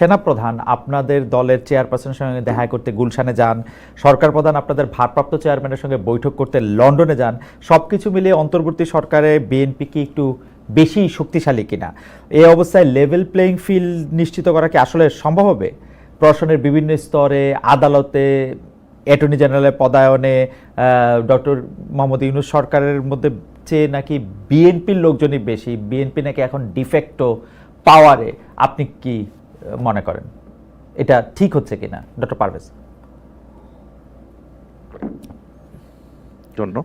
সেনাপ্রধান, আপনাদের দলের চেয়ারপারসনের সঙ্গে দেখা করতে গুলশানে যান, সরকার প্রধান আপনাদের ভারপ্রাপ্ত চেয়ারম্যানের সঙ্গে বৈঠক করতে লন্ডনে যান সব কিছু মিলিয়ে অন্তর্বর্তী সরকারে বিএনপি কি একটু বেশি শক্তিশালী কিনা? এই অবস্থায় লেভেল প্লেইং ফিল্ড নিশ্চিত করা কি আসলে সম্ভব হবে? প্রশাসনের বিভিন্ন স্তরে, আদালতে অ্যাটর্নি জেনারেলের পদায়নে ডক্টর মোহাম্মদ ইউনুস সরকারের মধ্যে চেয়ে নাকি বিএনপির লোকজনই বেশি? বিএনপি নাকি এখন ডিফেক্টো পাওয়ারে আপনি কি মনে করেন। এটা ঠিক হচ্ছে কিনা? ডক্টর পারভেজ। জন্য।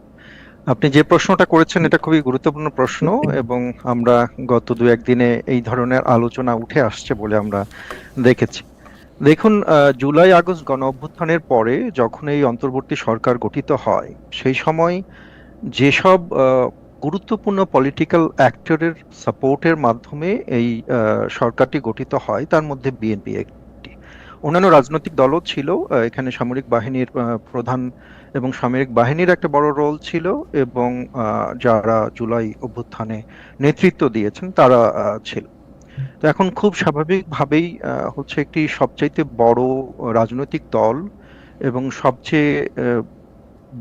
আপনি যে প্রশ্নটা করেছেন, এটা খুবই গুরুত্বপূর্ণ প্রশ্ন এবং আমরা গত দু একদিনে এই ধরনের আলোচনা উঠে আসছে বলে আমরা দেখেছি। দেখুন জুলাই, আগস্ট গণ অভ্যুত্থানের পরে যখন এই অন্তর্বর্তী সরকার গঠিত হয়, সেই সময় যেসব গুরুত্বপূর্ণ পলিটিক্যাল অ্যাক্টরের সাপোর্টের মাধ্যমে এই সরকারটি গঠিত হয়, তার মধ্যে বিএনপি একটি। অন্যান্য রাজনৈতিক দলও ছিল এখানে সামরিক বাহিনীর প্রধান এবং সামরিক বাহিনীর একটা বড় রোল ছিল এবং যারা জুলাই অভ্যুত্থানে নেতৃত্ব দিয়েছেন, তারা ছিল। তো এখন খুব স্বাভাবিকভাবেই হচ্ছে একটি সবচাইতে বড় রাজনৈতিক দল এবং সবচেয়ে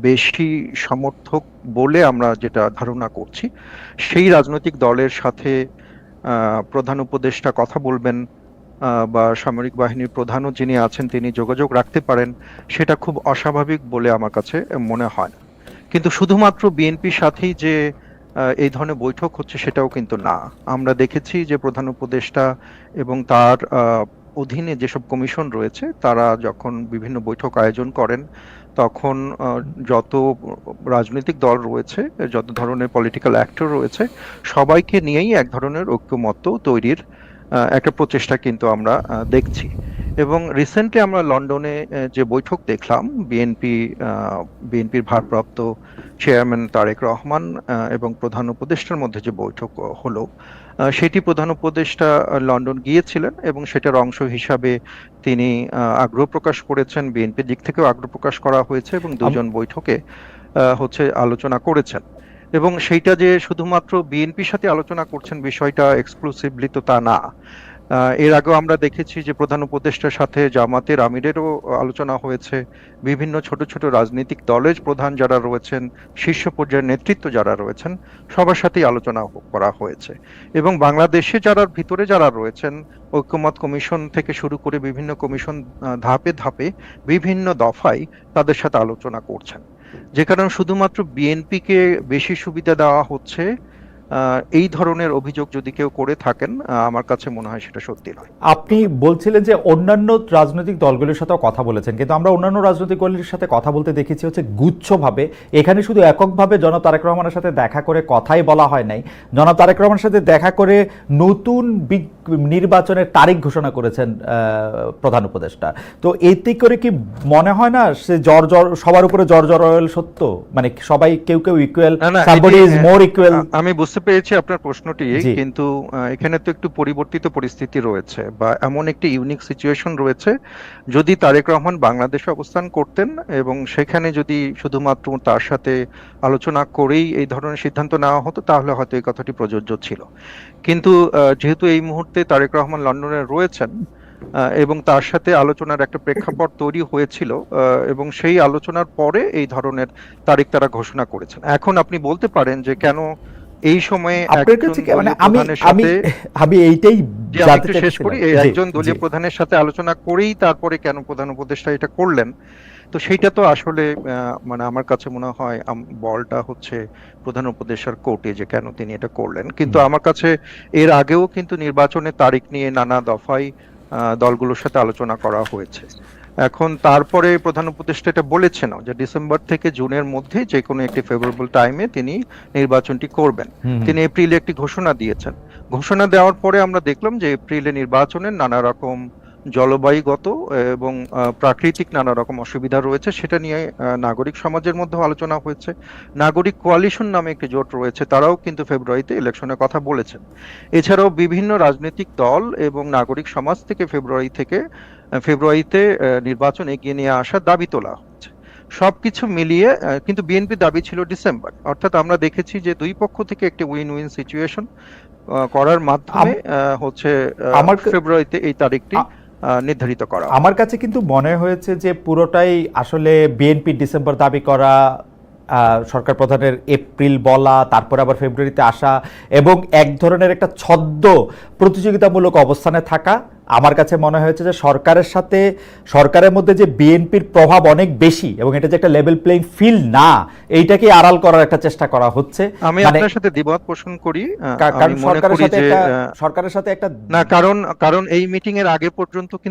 বেশি সমর্থক বলে আমরা যেটা ধারণা করছি, সেই রাজনৈতিক দলের সাথে প্রধান উপদেষ্টা কথা বলবেন বা সামরিক বাহিনীর প্রধানও যিনি আছেন তিনি যোগাযোগ রাখতে পারেন, সেটা খুব অস্বাভাবিক বলে আমার কাছে মনে হয় কিন্তু শুধুমাত্র বিএনপির সাথেই যে এই ধরনের বৈঠক হচ্ছে সেটাও কিন্তু না। আমরা দেখেছি যে প্রধান উপদেষ্টা এবং তার অধীনে যেসব কমিশন রয়েছে, তারা যখন বিভিন্ন বৈঠক আয়োজন করেন, তখন যত রাজনৈতিক দল রয়েছে, যত ধরনের পলিটিক্যাল অ্যাক্টর রয়েছে, সবাইকে নিয়েই এক ধরনের ঐক্যমত্য তৈরির একটা প্রচেষ্টা কিন্তু আমরা দেখছি। এবং রিসেন্টলি আমরা লন্ডনে যে বৈঠক দেখলাম বিএনপি বিএনপির ভারপ্রাপ্ত চেয়ারম্যান তারেক রহমান এবং প্রধান উপদেষ্টার মধ্যে যে বৈঠক হলো সেটি প্রধান উপদেষ্টা লন্ডন গিয়েছিলেন এবং সেটার অংশ হিসাবে তিনি আগ্রহ প্রকাশ করেছেন। বিএনপির দিক থেকেও আগ্রহ প্রকাশ করা হয়েছে এবং দুজন বৈঠকে হচ্ছে আলোচনা করেছেন। এবং সেইটা যে শুধুমাত্র বিএনপির সাথে আলোচনা করছেন বিষয়টা এক্সক্লুসিভলি তো তা না। এর আগেও আমরা দেখেছি যে প্রধান উপদেষ্টার সাথে জামাতের আমিরেরও আলোচনা হয়েছে। বিভিন্ন ছোট ছোট রাজনৈতিক দলের প্রধান যারা রয়েছেন, শীর্ষ পর্যায়ের নেতৃত্ব যারা রয়েছেন, সবার সাথেই আলোচনা করা হয়েছে। এবং বাংলাদেশে যারা, ভিতরে যারা রয়েছেন, ঐক্যমত কমিশন থেকে শুরু করে বিভিন্ন কমিশন ধাপে ধাপে বিভিন্ন দফায় তাদের সাথে আলোচনা করছেন। যে কারণে শুধুমাত্র বিএনপিকে বেশি সুবিধা দেওয়া হচ্ছে এই ধরনের অভিযোগ যদি কেউ করে থাকেন আমার কাছে মনে হয় সেটা সত্যি নয়। আপনি বলছিলেন যে অন্যান্য রাজনৈতিক দলগুলির সাথেও কথা বলেছেন, কিন্তু আমরা অন্যান্য রাজনৈতিক দলের সাথে কথা বলতে দেখেছি হচ্ছে গুচ্ছভাবে। এখানে শুধু এককভাবে জনাব তারেক রহমানের সাথে দেখা করে কথাই বলা হয় নাই। জনাব তারেক রহমানের সাথে দেখা করে নতুন বিগ- নির্বাচনের তারিখ ঘোষণা করেছেন প্রধান উপদেষ্টা। তো এতে করে কি মনে হয় না সে জ্বর জ্বর সবার উপরে জ্বর রয়েল সত্য? মানে সবাই কেউ কেউ equal somebody is more equal আমি বুঝতে পেরেছি আপনার প্রশ্নটি কিন্তু এখানে তো একটু পরিবর্তিত পরিস্থিতি রয়েছে বা এমন একটি ইউনিক সিচুয়েশন রয়েছে। যদি তারেক রহমান বাংলাদেশে অবস্থান করতেন এবং সেখানে যদি শুধুমাত্র তার সাথে আলোচনা করেই এই ধরনের সিদ্ধান্ত নেওয়া হতো তাহলে হয়তো এই কথাটি প্রযোজ্য ছিল। কিন্তু যেহেতু এই মুহূর্তে তারেক রহমান লন্ডনে রয়েছেন এবং তার সাথে আলোচনার একটা প্রেক্ষাপট তৈরি হয়েছিল এবং সেই আলোচনার পরে এই ধরনের তারিখ তারা ঘোষণা করেছেন। এখন আপনি বলতে পারেন যে কেন এই সময়ে আপনার কাছে কি মানে আমি আমি আমি এইটাই শেষ করি একজন দলীয় প্রধানের সাথে আলোচনা করেই তারপরে কেন প্রধান উপদেষ্টা এটা করলেন তো সেইটা তো আসলে মানে আমার কাছে মনে হয় বলটা হচ্ছে প্রধান উপদেষ্টার কোর্টে যে কেন তিনি এটা করলেন। কিন্তু আমার কাছে এর আগেও কিন্তু নির্বাচনের তারিখ নিয়ে নানা দফায় আহ, দলগুলোর সাথে আলোচনা করা হয়েছে। এখন তারপরে প্রধান উপদেষ্টা এটা বলেছেন যে ডিসেম্বর থেকে জুনের মধ্যে যে কোনো একটি ফেভারেবল টাইমে তিনি নির্বাচনটি করবেন। তিনি এপ্রিলে একটি ঘোষণা দিয়েছেন। ঘোষণা দেওয়ার পরে আমরা দেখলাম যে এপ্রিলে নির্বাচনের নানা রকম জলবায়ুগত এবং প্রাকৃতিক নানা রকম অসুবিধা রয়েছে সেটা নিয়ে নাগরিক সমাজের মধ্যেও আলোচনা হয়েছে। নাগরিক কোয়ালিশন নামে একটি জোট রয়েছে তারাও কিন্তু ফেব্রুয়ারিতে ইলেকশনের কথা বলেছেন। এছাড়াও বিভিন্ন রাজনৈতিক দল এবং নাগরিক সমাজ থেকে ফেব্রুয়ারি থেকে ফেব্রুয়ারিতে নির্বাচন এগিয়ে নিয়ে আসার দাবি তোলা হচ্ছে। সবকিছু মিলিয়ে কিন্তু বিএনপি দাবি ছিল ডিসেম্বর। অর্থাৎ আমরা দেখেছি যে দুই পক্ষ থেকে একটি উইন উইন সিচুয়েশন করার মাধ্যমে হচ্ছে আমার ফেব্রুয়ারিতে এই তারিখটি নির্ধারিত করা। আমার কাছে কিন্তু মনে হয়েছে যে পুরোটাই আসলে বিএনপি ডিসেম্বর দাবি করা সরকার প্রধানের এপ্রিল বলা তারপর আবার ফেব্রুয়ারিতে আসা এবং এক ধরনের একটা ছদ্ম প্রতিযোগিতামূলক অবস্থানে থাকা। আমার কাছে মনে হয়েছে যে সরকারের সাথে সরকারের মধ্যে যে বিএনপির প্রভাব অনেক বেশি এবং এটা যে একটা লেভেল প্লেইং ফিল্ড না এইটাকে আড়াল করার একটা চেষ্টা করা হচ্ছে। আমি মানে আপনার সাথে দ্বিমত পোষণ করি কারণ সরকারের সাথে একটা সরকারের সাথে একটা না কারণ কারণ এই মিটিং এর আগে পর্যন্ত